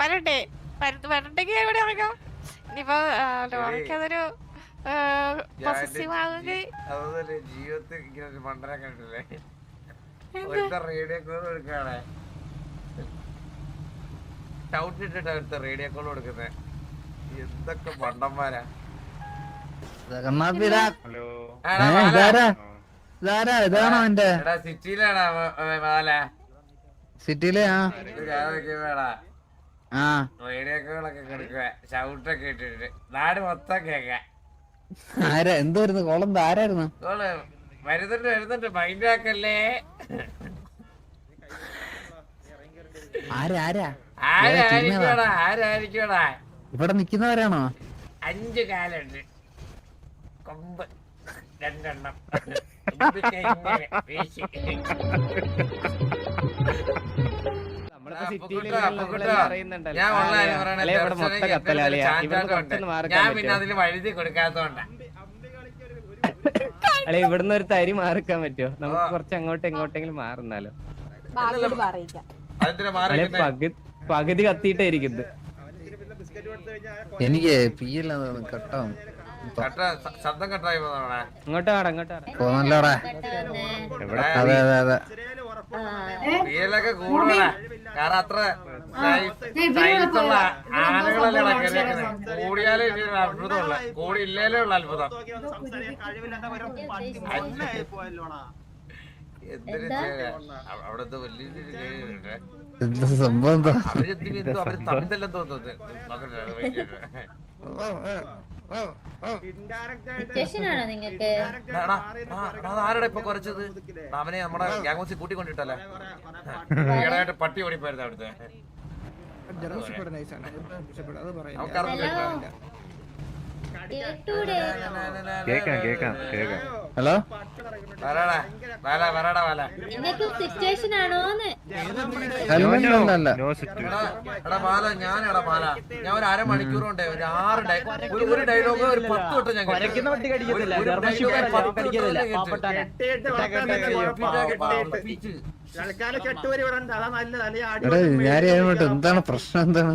വരട്ടെ. വര- വരണ്ടെങ്കിൽ എവിടെ ഇറങ്ങാം ഇനിയിപ്പോ അതൊരു ജീവിതത്തിൽ ഇങ്ങനെ ഒരു മണ്ടനെ കണ്ടില്ലേ ഒരുത്ത റേഡിയോ കോൾ കൊടുക്കാണ്. ഷൗട്ട് ഇട്ടിട്ട് ഒരുത്ത റേഡിയോ കോൾ എന്തൊക്കെ മണ്ടന്മാരാ. ഇതാണോ എന്റെ സിറ്റിയിലാണോ സിറ്റിയിലെ റേഡിയോ കോളൊക്കെ കൊടുക്കുക ഷൗട്ടൊക്കെ ഇട്ടിട്ട്. നാട് മൊത്തം കേക്കാം. ആരാ? എന്തായിരുന്നു? കോളന്ത്? ആരായിരുന്നു? കോൾ വരുന്നുണ്ട് വരുന്നുണ്ട്. മൈൻഡ് ആക്കല്ലേ? ആരായിരിക്കടാ ഇവിടെ നിക്കുന്നവരാണോ അഞ്ച് കാലുണ്ട്. കൊമ്പ്. രണ്ടെണ്ണം. വീശി. ഞാൻ പിന്നെ അതിന് വഴുതി കൊടുക്കാത്തോണ്ടാ അല്ലെ ഇവിടുന്ന് ഒരു തരി മാറിക്കാൻ പറ്റുമോ? നമുക്ക് കുറച്ച് അങ്ങോട്ടും ഇങ്ങോട്ടെങ്കിലും മാറുന്നാലോ? പകുതി പകുതി കത്തിയിട്ടേ ഇരിക്കുന്നത് എനിക്ക് പി ശബ്ദം കട്ടായി പോന്നോടാ ഇങ്ങോട്ട് വാടാ ഇങ്ങോട്ട് വാടാ. പോന്നല്ലോടാ. അതെ അതെ അതെ. തീയലൊക്കെ കൂടുതലാ കാരണം അത്ര സൈസുള്ള ആനകളല്ലേ കയറിയേക്കുന്നത് കൂടിയാലേ അത്ഭുതമുള്ള. കൂടി ഇല്ലേലേ ഉള്ള അത്ഭുതം. എന്തിനു അവിടുത്തെ വലിയ എന്താ സംഭവം അവർ തമ്മിലെല്ലാം തോന്നുന്നത് നോക്കട്ടെ, അത് wait ചെയ്യട്ടെ. സ്റ്റേഷനാണോ നിങ്ങക്ക് എടാ, ആ, എടാ, അതാരെടാ ഇപ്പൊ കുറച്ചത്? അവനെ നമ്മുടെ ഗ്യാങ്സിൽ കൂട്ടിക്കൊണ്ടിട്ടല്ലേ? ഈടായിട്ട് പട്ടി ഓടിപ്പോയിരുന്നു അവിടുത്തെ. കേക്കാം കേക്കാം കേക്കാം. ഹലോ? ഞാൻ ഒരു അരമണിക്കൂർ കൊണ്ട് ഒരു ആറ് ഒരു ഡയലോഗ് ഒരു പത്ത് തൊട്ട് ഞാൻ പത്ത് തൊട്ട് ഞാൻ എന്താണ് പ്രശ്നം എന്താണ്?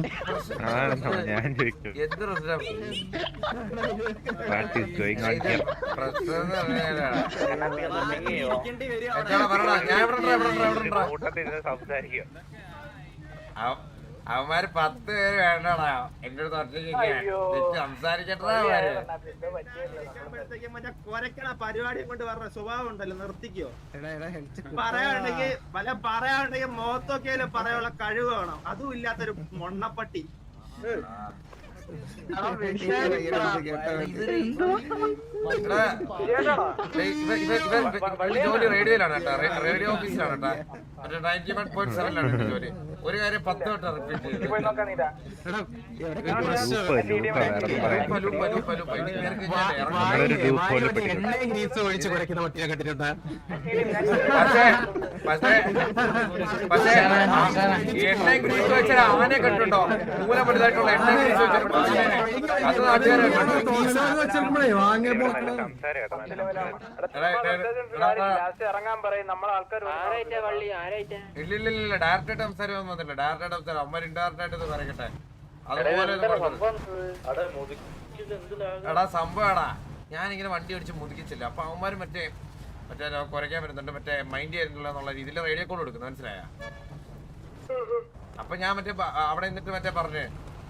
സംസാരിക്കുക ഞാൻ അവന്മാര് പത്ത് പേര് വേണ്ടടാ എന്റെ അടുത്ത് ഒറ്റയ്ക്ക് സംസാരിക്കട്ടാ പരിപാടി കുരക്കണ കൊണ്ട് പറഞ്ഞ സ്വഭാവം ഉണ്ടല്ലോ നിർത്തിക്കോ പറയാനുണ്ടെങ്കിൽ വല്ല പറയാനുണ്ടെങ്കിൽ മുഖത്തൊക്കെയല്ലേ പറയാനുള്ള കഴിവ് വേണം അതും ഇല്ലാത്തൊരു മൊണ്ണപ്പട്ടി ഇവ ജോലി റേഡിയോയിലാണ് കേട്ടോ റേഡിയോ ഓഫീസിലാണ് കേട്ടോ മറ്റേ നയന്റി വൺ പോയിന്റ് സെവനിലാണ് എന്റെ ജോലി. ഒരു കാര്യം പത്ത് വട്ടം റിപ്പീറ്റ് ചെയ്തു. എണ്ണ ഗ്രീസ് വെച്ച ആനെ കണ്ടിട്ടുണ്ടോ? മൂല വലുതായിട്ടുള്ള എണ്ണ ഗ്രീസ് വെച്ചിട്ടുണ്ടോ? അത് നാട്ടുകാരെ. സംസാരം. ഇറങ്ങാൻ പറയും. നമ്മളെ ആൾക്കാർ ഇല്ല ഇല്ല ഇല്ല ഇല്ല ഡയറക്റ്റ് ആയിട്ട് സംസാരം ഒന്നും വന്നില്ല ഡയറക്റ്റ് ആയിട്ട് സംസാരം അമ്മ ഇൻഡയറക്റ്റ് ആയിട്ട് പറയട്ടെ അതുപോലെ. എടാ സംഭവടാ ഞാനിങ്ങനെ വണ്ടി ഓടിച്ച് മുതുക്കിച്ചില്ല. അപ്പൊ അവന്മാര് മറ്റേ മറ്റേ കുറയ്ക്കാൻ വരുന്നുണ്ട് മറ്റേ മൈൻഡ് ചെയ്യുന്നില്ല എന്നുള്ള രീതിയിൽ റേഡിയോ കോൾ കൊടുക്കുന്നു. മനസ്സിലായ? അപ്പൊ ഞാൻ മറ്റേ അവിടെ നിന്നിട്ട് മറ്റേ പറഞ്ഞ്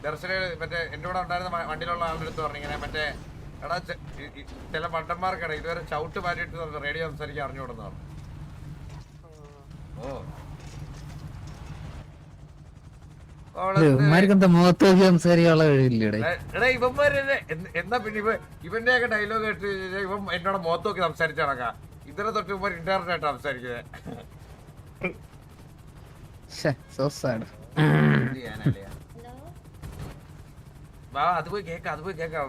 ദർശന മറ്റേ എന്റെ കൂടെ ഉണ്ടായിരുന്ന വണ്ടിയിലുള്ള ആളുടെ അടുത്ത് പറഞ്ഞു ഇങ്ങനെ മറ്റേ എടാ ചില മണ്ടന്മാർക്കട ഇതുവരെ ചവിട്ട് മാറ്റിയിട്ട് റേഡിയോ സംസാരിക്കാൻ അറിഞ്ഞുകൊടുന്നു പറഞ്ഞു. ഓ. അവളെ ഇവന്മാർക്ക് എന്താ മുഖത്ത് നോക്കി സംസാരിക്കാനുള്ള കഴിവില്ലടെ എടാ, ഇവന്മാര് എന്താ പിന്നെ ഇവ ഇവന്റെ ഒക്കെ ഡയലോഗ് കേട്ട് ഇവൻ എന്നോട് മുഖത്ത് നോക്കി സംസാരിച്ച കണക്കാ ഇതിനെ തൊട്ട് ഇവന്മാർ ഇന്റർനെറ്റ് ആയിട്ട് സംസാരിക്കുന്നത് അത് പോയി കേക്കാം അത് പോയി കേക്കാം.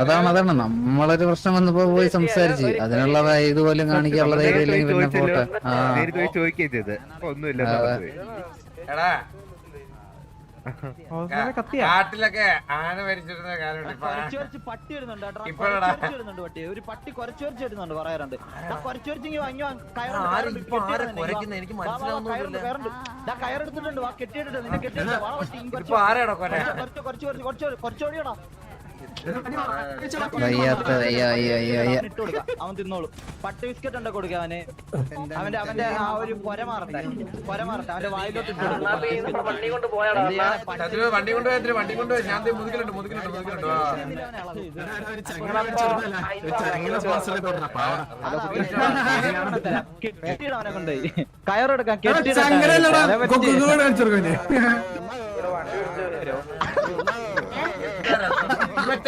അതാണ് അതാണ്. നമ്മളൊരു പ്രശ്നം വന്നപ്പോ പോയി സംസാരിച്ച്. അതിനുള്ള ഇതുപോലും കാണിക്കാനുള്ള ധൈര്യം ഇല്ലെങ്കിൽ പിന്നെ കാട്ടിലൊക്കെ ആന മരിച്ചിരുന്ന കാലമുണ്ട് ഇപ്പഴടാ ഒരു പട്ടി കുറച്ചു കുറച്ച് വരുന്നുണ്ട് പറയാറുണ്ട് എനിക്ക് നിന്നെ അവൻ തിന്നോളൂ. പട്ട് ബിസ്ക്കറ്റ് ഉണ്ടോ കൊടുക്കാം അവന്? അവന്റെ അവന്റെ ആ ഒരു പൊര മാറട്ടെ. പൊര മാറട്ടെ. അവന്റെ വായിലോട്ട് വണ്ടി കൊണ്ട് വണ്ടി കൊണ്ടുപോയി അതിൽ വണ്ടി ഞാൻ അവനെ കയറെടുക്കാം കെട്ടിയിടട്ടെ. വണ്ടി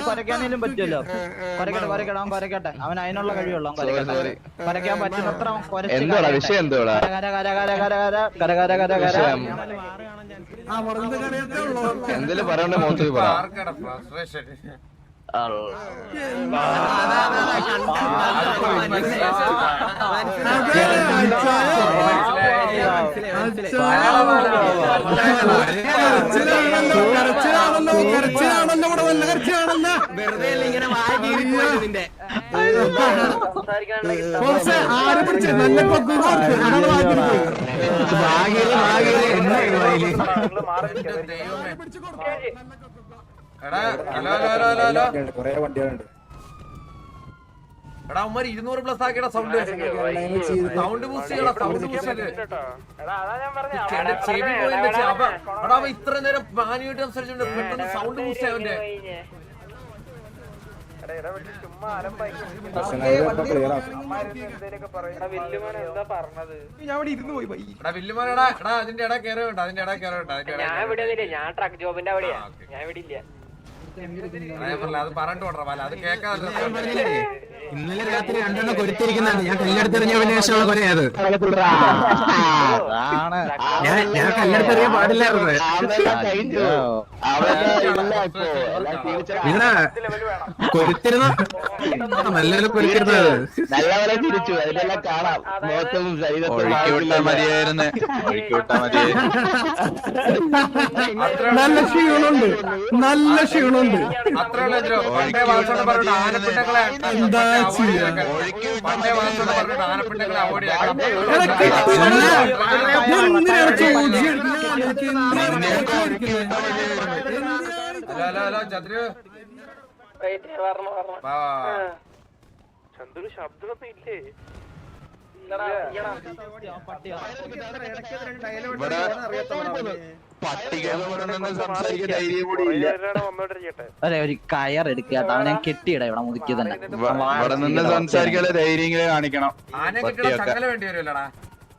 കൊരക്കാനേലും പറ്റുമല്ലോ? കൊരക്കട്ടെ കൊരക്കട്ടെ അവൻ കൊരക്കട്ടെ അവൻ അതിനുള്ള കഴിവുള്ളൂ അവൻ കൊരക്കട്ടെ കൊരക്കാൻ പറ്റുന്ന അത്ര എന്തോടാ വിഷയം എന്തോടാ? എന്തെങ്കിലും പറയണ്ടേ മോത്തോയി പറ കരച്ചിലാണല്ലോ കരച്ചിലാണല്ലോ ഇവിടെ വല്ല കരച്ചിലാണല്ലോ വെറുതെ ഇങ്ങനെ നിന്റെ കുറച്ച് ആരെ പിടിച്ച് നല്ല പൊക്കും കുറച്ച് അതാണ് വാങ്ങിയത് ഭാഗ്യത ഭാഗ്യത എന്നായി എടാ ഇരുന്നൂറ് പ്ലസ് ആക്കിയടാ സൗണ്ട് സൗണ്ട് ബൂസ്റ്റ് ചെയ്യടാ സൗണ്ട് ബൂസ്റ്റ് ചെവി എടാ ഇത്ര നേരം മാനുവായിട്ട് സംസാരിച്ചോണ്ട് പെട്ടെന്ന് സൗണ്ട് ബൂസ്റ്റ് അവന്റെ എടാ വില്ലുമോനെടാ എടാ അതിന്റെ ഇട കയറി വേണ്ട അതിന്റെ ഇട കയറി വേണ്ട അതിന്റെ ഇട ഞാൻ ഇവിടെ ഒന്നുമില്ല ഞാൻ ട്രക്ക് ജോബിന്റെ അവിടെയാ. ഞാൻ ഇവിടെ ഇല്ല. അത് പറഞ്ഞിട്ട് കൊണ്ടാ പല അത് കേൾക്കാതെ ഇന്നലെ രാത്രി രണ്ടെണ്ണം കൊരുത്തിരിക്കുന്നതാണ് ഞാൻ കല്ലെടുത്തെറിഞ്ഞ ശേഷമുള്ള കൊരയത് ഞാൻ ഞാൻ കല്ലെടുത്തെറിയ പാടില്ലായിരുന്നു. നിങ്ങളെ കൊരുത്തിരുന്ന നല്ലൊരു കൊരുത്തിരുന്നത്. നല്ലപോലെ തിരിച്ചു അതിലെല്ലാം കാണാം. മുഖത്തും ഒഴുക്കി വിട്ടാ മതിയായിരുന്നു. ഒഴുക്കി വിട്ടാ മതിയായിരുന്നു. നല്ല ക്ഷീണുണ്ട് നല്ല ക്ഷീണമുണ്ട്. ഉണ്ട് എന്താ എന്തിനാണ് ചന്ദ്രു ശബ്ദമൊന്നും ഇല്ലേ? അതെ ഒരു കയർ എടുക്കുക. അതാണ് അവനെ കെട്ടിയിട ഇവിടെ മുതുക്കി തന്നെ. ഇവ- ഇവിടെ നിന്ന് സംസാരിക്കാനുള്ള ധൈര്യം ആണിക്കണം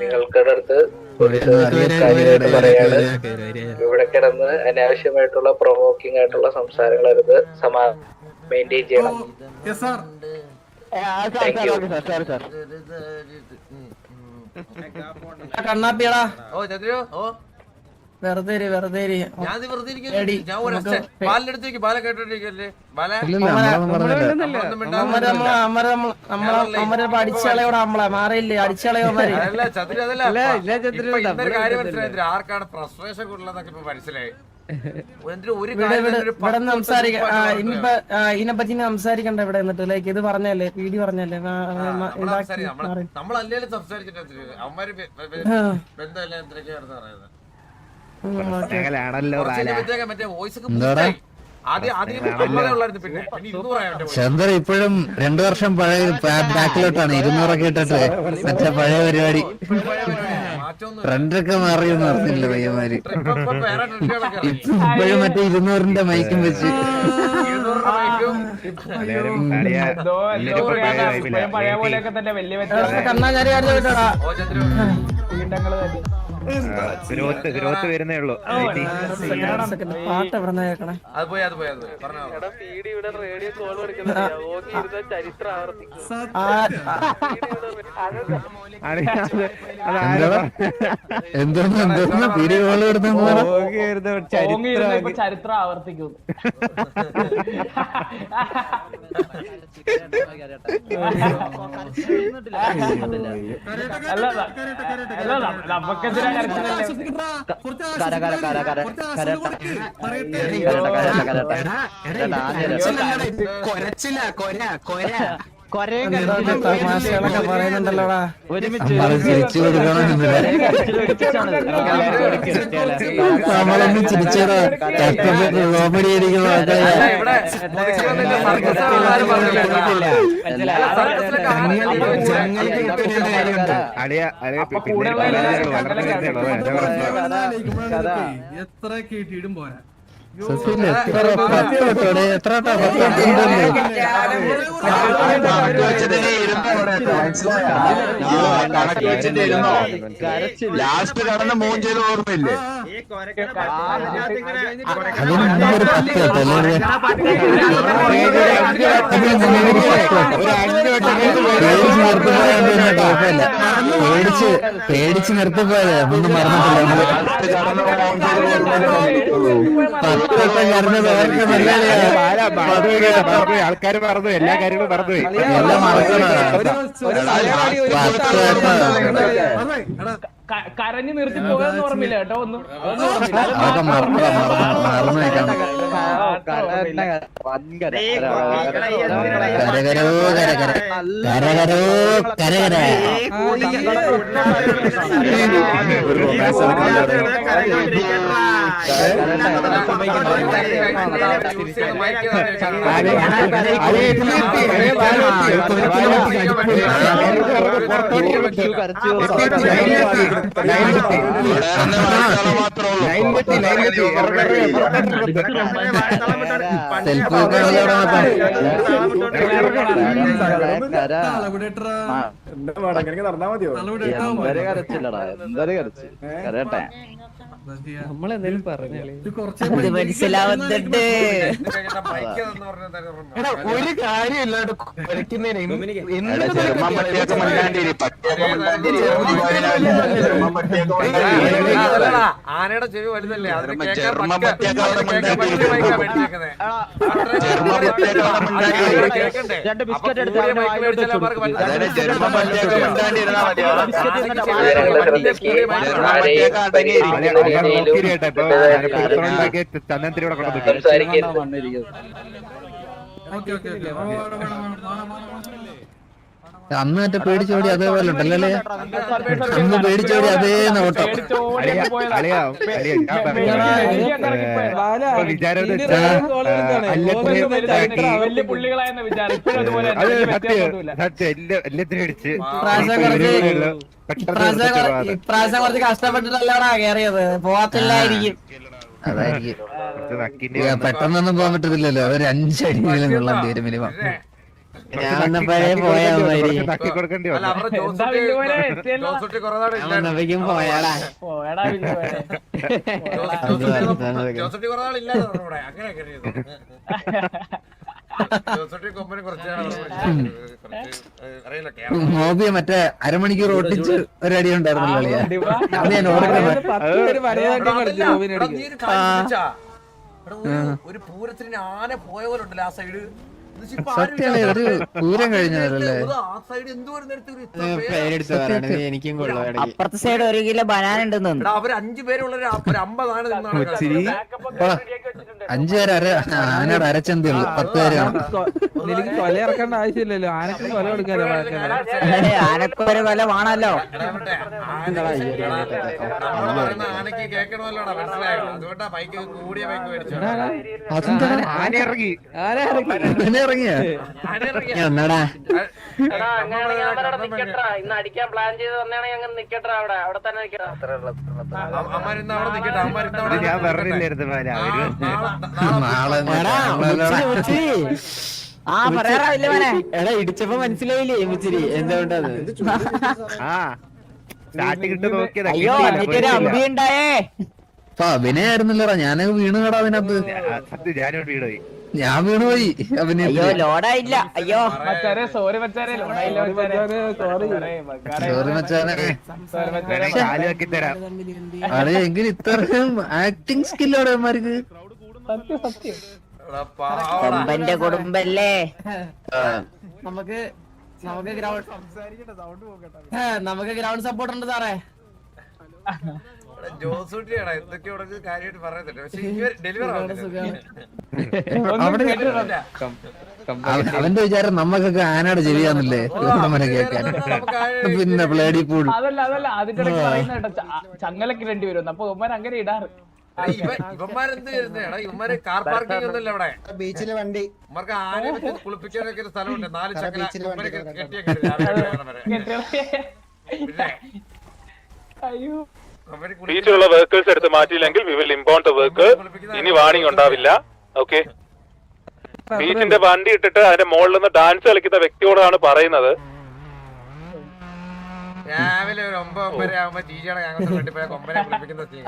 നിങ്ങൾക്കടുത്ത് ഇവിടെ കിടന്ന് അനാവശ്യമായിട്ടുള്ള പ്രൊവോക്കിംഗ് ആയിട്ടുള്ള സംസാരങ്ങൾ അത് സമാ മെയിന്റെയിൻ ചെയ്യണം. കണ്ണാപ്പിയടാ. ഓ ചന്ദ്രു ഓ. വെറുതെ വെറുതെ ഞാൻ വെറുതെ ഇരിക്കുന്നു ഞാൻ ഒരച്ഛൻ ബാലിനടുത്തേക്ക് കാര്യം ആർക്കാണ് ഫ്രസ്ട്രേഷൻ മനസ്സിലായി ഇവിടെ സംസാരിക്കാം ഇതിനെ പറ്റി സംസാരിക്കണ്ട ഇവിടെ എന്നിട്ട് ലൈക്ക് ഇത് പറഞ്ഞല്ലേ പീഡി പറഞ്ഞല്ലേ നമ്മളല്ലേ സംസാരിച്ചിട്ട് അവന്മാര് ബന്ധമല്ല എന്തൊക്കെയാണ് പറയുന്നത് ചന്ദ്ര ഇപ്പോഴും രണ്ടു വർഷം പഴയ ബാക്കിലോട്ടാണ് ഇരുന്നൂറൊക്കെ ഇട്ടിട്ട് മറ്റേ പഴയ പരിപാടി. ട്രെൻഡൊക്കെ മാറിയെന്ന് പറഞ്ഞില്ല പയ്യന്മാര്? ഇപ്പോഴും മറ്റേ ഇരുന്നൂറിന്റെ മൈക്കും വെച്ച്. പഴയ പോലെയൊക്കെ തന്നെ വലിയ ആ, കണ്ണാ ഞാൻ കാര്യം ചോദിച്ചോടാ ഓ ചന്ദ്രു പീഡങ്ങൾ തന്നെ ഗ്രോത്ത് ഗ്രോത്ത് വരുന്നേ ഉള്ളൂ പാട്ട് എവിടെ നിന്ന് കേൾക്കണേ അത് പോയി അത് പോയി പോയി പറഞ്ഞോ എന്തോന്ന് എന്തോന്ന് കോൾ ചരിത്രം അല്ല നമുക്കെതിരെ കൊരച്ചില്ല കൊര കൊര തമാശകളൊക്കെ പറയുന്നുണ്ടല്ലോടാ? ചിരിച്ചു നമ്മളൊന്നും കോമഡി അടിക്കുന്ന എത്ര കേട്ടിടും പോരാ. സത്യമില്ല എത്ര പത്ത് എത്ര ലാസ്റ്റ് കടന്ന് മോൻ ലാസ്റ്റ് കടന്ന മൂഞ്ചത് ഓർമ്മയില്ലേ ഈ കൊരക്കണ പട്ടികൾക്കകത്ത് ഇങ്ങനെ കൊരക്കണ അതിന് ഒരു അഞ്ച് തൊട്ടല്ലേ പേടിച്ച് കുഴപ്പമില്ല പേടിച്ച് പേടിച്ച് നിർത്തിപ്പോയത് ഒന്നും മറന്നിട്ടില്ല പത്ത് വട്ടം കരഞ്ഞത് അവർക്ക് മലയാളിയാ ആൾക്കാർ മറന്നു എല്ലാ കാര്യങ്ങളും മറന്നുപോയി എല്ലാം മറക്കണം പത്ത് വട്ടം കരഞ്ഞു നിർത്തി പോയെന്ന് ഓർമ്മയില്ല കേട്ടോ ഒന്നും കരകരോ കരകര മതിയോ? കരകര കരച്ചില്ലടാ. സെൽഫി വെക്കാനുള്ള അവിടെ മനസ്സിലാവുന്നുണ്ട് ഒരു കാര്യമില്ലാണ്ട് ആനയുടെ ചെവി വലുതല്ലേ അതിന് കേൾക്കണ്ടേ? രണ്ട് ബിസ്ക്കറ്റ് എടുത്ത് കൊണ്ടു സംസാരിക്കരുത്. ഓക്കെ. അന്ന് മറ്റേ പേടിച്ചോടി അതേപോലെ ഉണ്ടല്ലേ? അന്ന് പേടിച്ചോടി അതേ നോട്ടം. കുറച്ച് ഇപ്രാവശ്യം കുറച്ച് കഷ്ടപ്പെട്ടിട്ടല്ലോടാ കേറിയത്? പോവാത്തില്ലായിരിക്കും. അതായിരിക്കും. പെട്ടെന്നൊന്നും പോകാൻ പറ്റത്തില്ലല്ലോ. ഒരു അഞ്ചടി വെള്ളം തീരും മിനിമം ഞാൻ വന്നപ്പോഴേ പോയാ പോയാടാ. മോബിയെ മറ്റേ അരമണിക്കൂർ ഓട്ടിച്ച് ഒരടി ഉണ്ടായിരുന്നല്ലോ അത് ഞാൻ ഓർക്കുന്നത് ഒരു പൂരത്തിന് ആന പോയ പോലെ ഉണ്ടല്ലോ ആ സൈഡ് സത്യമേ ഒരു പൂരം? പേരെടുത്ത് എനിക്കും കൊള്ളാം അപ്പുറത്തെ സൈഡ് ഒരു കിലോ ബനാന ഉണ്ടെന്ന് അവർ അഞ്ചു പേരുള്ള. അഞ്ചു പേര് അര ആനയുടെ അരച്ചന്തി ഉള്ളു പത്ത് പേര് എനിക്ക് കൊല ഇറക്കേണ്ട ആവശ്യമില്ലല്ലോ ആനക്ക് കൊല കൊടുക്കാനോ ആനക്ക് ഒരു കൊല വേണല്ലോ അതുകൊണ്ടാ ബൈക്ക് കൂടിയ ആന ഇറങ്ങി ഇറങ്ങിയ ഒന്നടാ ഇന്ന് അടിക്കാൻ പ്ലാൻ ചെയ്ത് വന്നാണെങ്കിൽ അങ്ങനെ നിക്കട്ടാ അവിടെ. അവിടെ തന്നെ നിക്കട്ടാ. ഞാൻ പറഞ്ഞില്ലായിരുന്നു. ആ പറയാറാ ഇല്ല മോനെ എടാ ഇടിച്ചപ്പോ മനസ്സിലായില്ലേ മുച്ചിരി? എന്തുകൊണ്ടത് അയ്യോ എന്നിട്ടൊരു അമ്പി ഉണ്ടായേ. അപ്പൊ അഭിനയായിരുന്നല്ലോടാ ഞാനൊക്കെ വീണ് കടാ അതിനകത്ത് ഞാൻ വീണ് പോയി. അയ്യോ ലോഡായില്ല. അയ്യോ. സോറി മച്ചാരെ സോറി സോറി മച്ചാനെ. അതെ എങ്കിൽ ഇത്രയും ആക്ടിങ് സ്കില്ലോടെ അവന്മാർക്ക്. കൊമ്പന്റെ കുടുംബല്ലേ? നമുക്ക് നമുക്ക് ഗ്രൗണ്ട് നമുക്ക് ഗ്രൗണ്ട് സപ്പോർട്ട് ഉണ്ട് സാറേ. കാര്യമായിട്ട് പറയുന്നുണ്ട്. പക്ഷെ ഡെലിവർ അവന്റെ വിചാരം നമ്മക്കൊക്കെ ആനയുടെ ചെവിയാന്നില്ലേ? കേൾക്കാൻ. പിന്നെ പ്ലേഡി പൂൾ അതല്ല അതല്ല. അതിന്റെ ചങ്ങലൊക്കെ രണ്ടു വരും അപ്പൊ ഉമ്മൻ അങ്ങനെ ഇടാറ്. ബീച്ചിലെ വണ്ടി. ഉമ്മർക്ക് വെച്ച് കുളിപ്പിക്കാനൊക്കെ ഒരു സ്ഥലമുണ്ട്. നാല് ചക്കര അയ്യോ. ബീച്ചിലുള്ള വെഹിക്കിൾസ് എടുത്ത് മാറ്റിയില്ലെങ്കിൽ we will impound the vehicle ഇനി വാണിംഗ് ഉണ്ടാവില്ല. ഓക്കെ ബീച്ചിന്റെ വണ്ടി ഇട്ടിട്ട് അതിന്റെ മുകളിൽ നിന്ന് ഡാൻസ് കളിക്കുന്ന വ്യക്തിയോടാണ് പറയുന്നത്.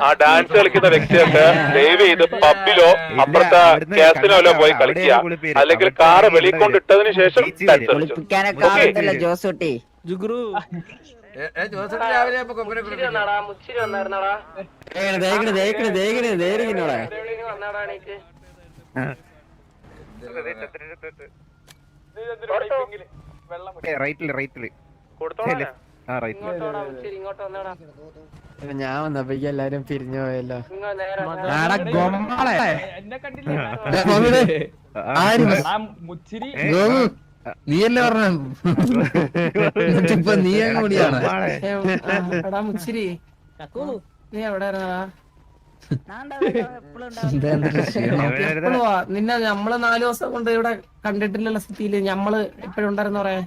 ആ ഡാൻസ് കളിക്കുന്ന വ്യക്തിയൊക്കെ ദയവ് ചെയ്ത് പബ്ബിലോ അപ്പുറത്തെ കാസിനോലോ പോയി കളിക്കുക. അല്ലെങ്കിൽ കാറ് വെളിയിൽ കൊണ്ടിട്ടതിന് ശേഷം ഡാൻസ് കളിച്ചു രാവിലെ ഞാൻ വന്നപ്പോഴേക്കും എല്ലാരും പിരിഞ്ഞു പോയല്ലോ ആര് നീയല്ലേ പറഞ്ഞു? ഇപ്പൊ നീ അങ്ങ് കൂടിയാണ് എടാ മുച്ചിരി. നീ എവിടെ നിന്നെ നമ്മൾ നാല് ദിവസം കൊണ്ട് ഇവിടെ കണ്ടിട്ടില്ലല്ലോ സ്ഥിതിയിൽ. ഞമ്മൾ എപ്പോഴും ഉണ്ടായിരുന്നു പറയാ?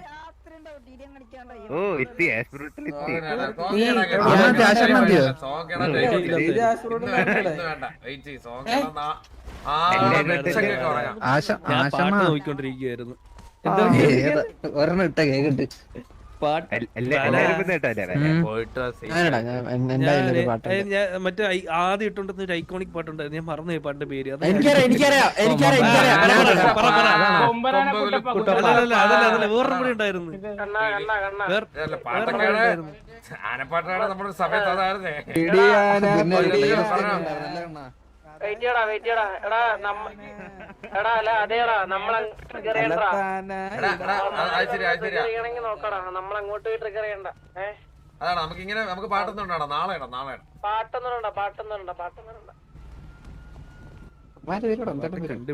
ആശ നോക്കിക്കൊണ്ടിരിക്കുകയായിരുന്നു ഏതാ? ഒരെണ്ണം ഇട്ട കേക്കിട്ട് മറ്റേ ആദ്യം ഇട്ടുണ്ടെന്ന് ഒരു ഐക്കോണിക് പാട്ടുണ്ടായിരുന്നു. ഞാൻ മറന്നുപോയി പാട്ടിന്റെ പേര്. അത് എനിക്കറിയാം എനിക്കറിയാം എനിക്കറിയാം എനിക്കറിയാം. പറ, പറ, ഞാനിടാം. പറ, പറ. കൊമ്പനാന കുട്ടപ്പ, അല്ല, അല്ല, അതല്ല അതല്ല വേറൊരു കൂടി ഉണ്ടായിരുന്നു. വേറെ ആനപ്പാട്ടാണ് നമ്മുടെ സമയത്ത് അതായിരുന്നേ. വെയിറ്റ് ചെയ്യടാ വെയിറ്റ് ചെയ്യടാ എടാ നമ്മ എടാ അല്ല അതേടാ നമ്മളെ ട്രിഗർ ചെയ്യണ്ടാ. ട്രിഗർ ചെയ്യണ്ട. ഏ? അതാണ് നമുക്ക് ഇങ്ങനെ നമുക്ക് പാട്ടൊന്നും ഉണ്ടാടാ. നാളെ ഇടാം നാളെ പാട്ടൊന്നും പാട്ടൊന്നും പാട്ടൊന്നും